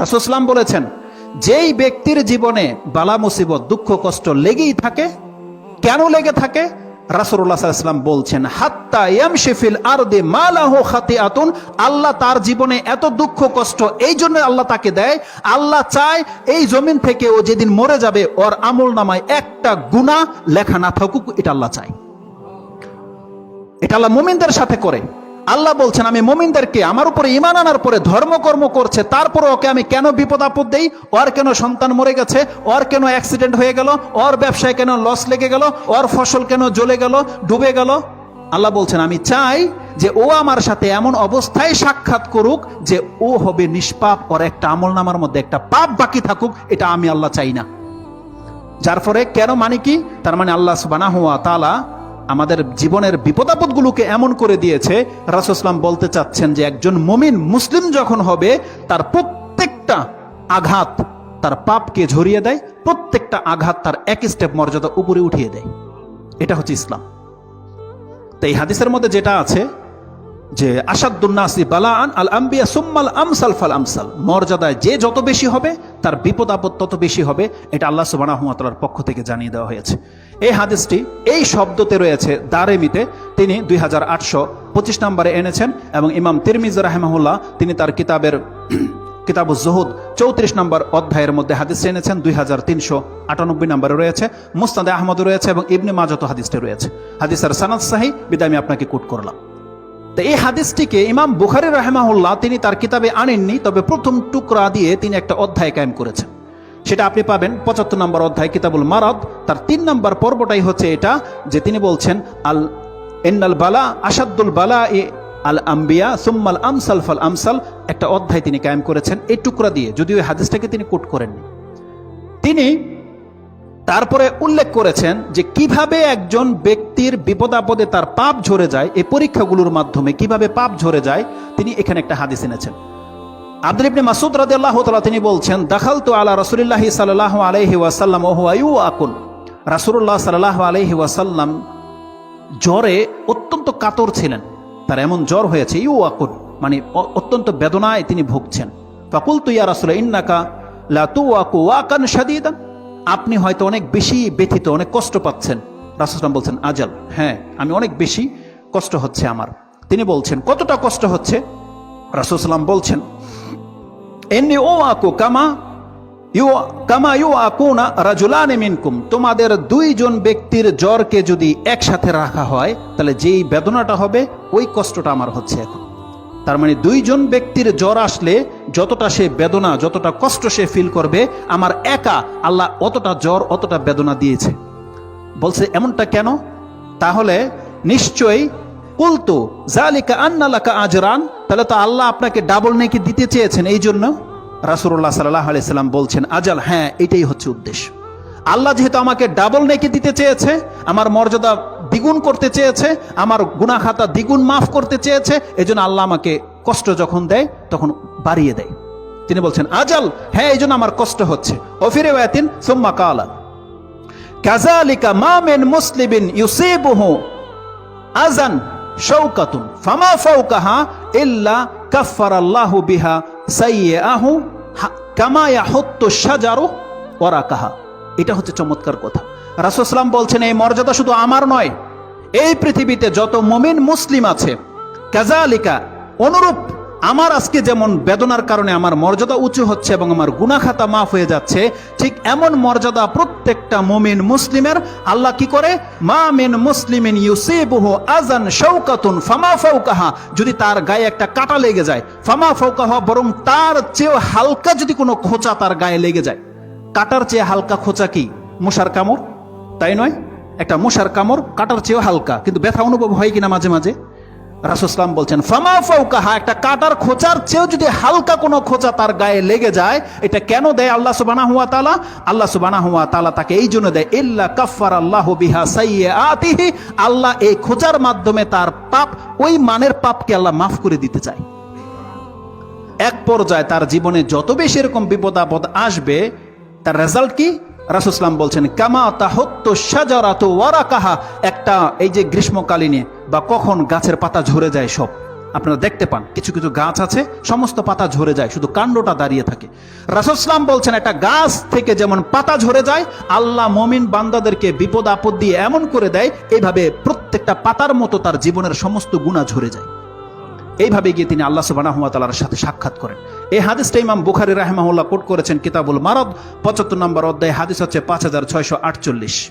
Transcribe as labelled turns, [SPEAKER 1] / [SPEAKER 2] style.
[SPEAKER 1] রাসুসলাম বলেছেন, যেই ব্যক্তির জীবনে বালা, মুসিবত, দুঃখ, কষ্ট লেগেই থাকে, কেন লেগে থাকে? রাসুল্লাহ সাল্লাম বলছেন, হাত্তা ইয়ামশিফিল আরদে মালাহ খাতি আতুন আল্লাহ তার জীবনে এত দুঃখ, কষ্ট, এই জন্য আল্লাহ তাকে দেয়, আল্লাহ চায় এই জমিন থেকে ও যেদিন মরে যাবে, ওর আমল নামায় একটা গুণা লেখা না থাকুক, এটা আল্লাহ চায়। এটা আল্লাহ মুমিনদের সাথে করে। আল্লাহ বলছেন, আমি মুমিনদেরকে আমার উপরে ইমান আনার পরে ধর্মকর্ম করছে তারপর ওকে আমি কেন বিপদ আপদ দেই? ওর কেন সন্তান মরে গেছে? ওর কেন অ্যাক্সিডেন্ট হয়ে গেল? ওর ব্যবসায় কেন লস লেগে গেল? ওর ফসল কেন জ্বলে গেল? ডুবে গেল? আল্লাহ বলছেন, আমি চাই যে ও আমার সাথে এমন অবস্থায় সাক্ষাৎ করুক যে ও হবে নিষ্পাপ, ওর একটা আমল নামার মধ্যে একটা পাপ বাকি থাকুক, এটা আমি আল্লাহ চাই না। যার ফলে কেন মানে কি? তার মানে আল্লাহ সুবানা হুয়া তালা আমাদের জীবনের বিপদাপদগুলোকে এমন করে দিয়েছে রাসুসলাম বলতে চাচ্ছেন যে একজন মমিন মুসলিম যখন হবে, তার প্রত্যেকটা আঘাত তার পাপকে ঝরিয়ে দেয়, প্রত্যেকটা আঘাত তার এক স্টেপ মর্যাদা উপরে উঠিয়ে দেয়। এটা হচ্ছে ইসলাম। তাই হাদিসের মধ্যে যেটা আছে যে আসাদুন্নাসি বালান আল আম্বিয়া সুম্মাল আমসাল ফাল আমসাল। মর্যাদায় যে যত বেশি হবে তার বিপদ আপদ তত বেশি হবে, এটা আল্লাহ সুবাহ পক্ষ থেকে জানিয়ে দেওয়া হয়েছে। এই হাদিসটি, এই শব্দতে রয়েছে দারেমিতে, তিনি দুই হাজার আটশো পঁচিশ নম্বরে এনেছেন এবং ইমাম তিরমিজ রাহেমাহুল্লাহ, তিনি তার কিতাবের কিতাব জহুদ চৌত্রিশ নম্বর অধ্যায়ের মধ্যে হাদিস এনেছেন, দুই হাজার তিনশো আটানব্বই নম্বরে রয়েছে, মুস্তাদে আহমদ রয়েছে এবং ইবনে মাজত হাদিসটি রয়েছে। হাদিসের সানাদ সাহি, বিদায় আমি আপনাকে কোট করলাম। তো এই হাদিসটিকে ইমাম বুখারি রাহেমাহুল্লাহ তিনি তার কিতাবে আনেননি, তবে প্রথম টুকরা দিয়ে তিনি একটা অধ্যায় কায়েম করেছেন। সেটা আপনি পাবেন পঁচাত্তর নম্বর অধ্যায় কিতাবুল মারদ। তার তিন নম্বর পর্বটাই হচ্ছে এটা যে তিনি বলছেন, আল এন্নাল বালা আসাদুল বালা এ আল আম্বিয়া সুম্মাল আমসাল ফাল আমসাল। একটা অধ্যায় তিনি কায়েম করেছেন এই টুকরা দিয়ে, যদিও এই হাদিসটাকে তিনি কোট করেননি। তিনি তারপরে উল্লেখ করেছেন যে কীভাবে একজন ব্যক্তির বিপদ আপদে তার পাপ ঝরে যায়, এই পরীক্ষাগুলোর মাধ্যমে কীভাবে পাপ ঝরে যায়, তিনি এখানে একটা হাদিস এনেছেন। আব্দুল ইবনে মাসুদ রাদিয়াল্লাহু তাআলা তিনি বলছেন দাখাল তো আলা রাসূলিল্লাহ সাল্লাল্লাহু আলাইহি ওয়াসাল্লাম ওয়া হুয়া ইউআকুন রাসূলুল্লাহ সাল্লাল্লাহু আলাইহি ওয়াসাল্লাম জ্বরে অত্যন্ত কাতর ছিলেন। তার এমন জ্বর হয়েছে ইউআকুন মানে অত্যন্ত বেদনায় তিনি ভুগছেন। ফাকুল তু ইয়া রাসূল, ইন্নাকা লা তুওয়াকু ওয়াকান শাদীদান। আপনি হয়তো অনেক বেশি ব্যথিত, অনেক কষ্ট পাচ্ছেন। রাসূল বলছেন, আজাল। হ্যাঁ আমি অনেক বেশি কষ্ট হচ্ছে আমার। তিনি বলছেন, কতটা কষ্ট হচ্ছে? রাসূল সাল্লাম বলছেন এমনি ও আকু কামা ইউ কামা ইউ আকুনা রাজুলানে মিনকুম। তোমাদের দুইজন ব্যক্তির জ্বরকে যদি একসাথে রাখা হয়, তাহলে যেই বেদনাটা হবে, ওই কষ্টটা আমার হচ্ছে এখন। তার মানে দুইজন ব্যক্তির জ্বর আসলে যতটা সে বেদনা, যতটা কষ্ট সে ফিল করবে, আমার একা আল্লাহ অতটা জ্বর, অতটা বেদনা দিয়েছে। বলছে, এমনটা কেন? তাহলে নিশ্চয়ই কুলতু জালিকা আন্নালাকা আজরান, তাহলে তো আল্লাহ আপনাকে ডাবল নেকি দিতে চেয়েছেন এই জন্য। রাসুল্লাহ সাল্লাহ আলাইসাল্লাম বলছেন, আজাল হ্যাঁ এটাই হচ্ছে উদ্দেশ্য। আল্লাহ যেহেতু আমাকে ডাবল নেকি দিতে চেয়েছে, আমার মর্যাদা দ্বিগুণ করতে চেয়েছে, আমার গুনাখাতা দ্বিগুণ মাফ করতে চেয়েছে, এজন্য আল্লাহ আমাকে কষ্ট যখন দেয়, তখন বাড়িয়ে দেয়। তিনি বলছেন, আজাল হ্যাঁ এই জন্য আমার কষ্ট হচ্ছে। ওফিরে ওয়াতিন, সুম্মা কালা। কাজালিকা মা মিন মুসলিমিন ইউসিবুহু আজান শৌকাতুন ফামা ফাওকাহা ইল্লা কাফফারাল্লাহু বিহা সাইয়্যাহু কামা ইয়াহুত্তু শাজারু ওয়ারাকাহা এটা হচ্ছে চমৎকার কথা। রাসূলুল্লাহ বলছেন, এই মর্যাদা শুধু আমার নয়, এই পৃথিবীতে যত মুমিন, মুসলিম আছে কাজালিকা অনুরূপ, আমার আজকে যেমন বেদনার কারণে আমার মর্যাদা উঁচু হচ্ছে এবং আমার গুনাখাতা মাফ হয়ে যাচ্ছে, ঠিক এমন মর্যাদা প্রত্যেকটা মুমিন মুসলিমের। আল্লাহ কি করে? মা মিন মুসলিমিন ইউসিবুহু আজান শৌকাতুন ফামা ফাওকাহা। যদি তার গায়ে একটা কাটা লেগে যায়, ফামা ফাওকাহা বরং তার চেয়েও হালকা যদি কোনো খোঁচা তার গায়ে লেগে যায়। কাটার চেয়ে হালকা খোঁচা কি? মশার কামড়? তাই নয়, একটা মশার কামড় কাটার চেয়েও হালকা। কিন্তু ব্যথা অনুভব হয় কিনা মাঝে মাঝে? রাসুসলাম বলছেন, ফামা ফাউকাহা একটা কাটার খোঁচার চেয়েও যদি হালকা কোনো খোঁচা তার গায়ে লেগে যায়, এটা কেন দেয় আল্লাহ সুবানা হুয়া তালা আল্লাহ সুবানা হুয়া তালা তাকে এই জন্য দেয়, ইল্লা কাফার আল্লাহ বিহা সাইয়ে আতিহি আল্লাহ এই খোঁচার মাধ্যমে তার পাপ, ওই মানের পাপকে আল্লাহ মাফ করে দিতে চায়। এক পর্যায়ে তার জীবনে যত বেশি এরকম বিপদ আপদ আসবে, তার রেজাল্ট কি? রাসুসলাম বলছেন, কামা তাহত্ত সাজারাত ওয়ারাকাহা একটা এই যে গ্রীষ্মকালীনে বা কখন গাছের পাতা ঝরে যায় সব। আপনারা দেখতে পান, কিছু কিছু গাছ আছে, সমস্ত পাতা ঝরে যায়, শুধু কাণ্ডটা দাঁড়িয়ে থাকে। রাসুসলাম বলছেন, একটা গাছ থেকে যেমন পাতা ঝরে যায়, আল্লাহ মমিন বান্দাদেরকে বিপদ আপদ দিয়ে এমন করে দেয় এইভাবে প্রত্যেকটা পাতার মতো তার জীবনের সমস্ত গুণা ঝরে যায়। এইভাবে গিয়ে তিনি আল্লাহ সুবাহ সাথে সাক্ষাৎ করেন। এই হাদিসটা ইমাম বুখারি রাহমাহুল্লাহ কোট করেছেন, কিতাবুল মারদ, পঁচাত্তর নম্বর অধ্যায়, হাদিস হচ্ছে পাঁচ হাজার ছয়শো আটচল্লিশ।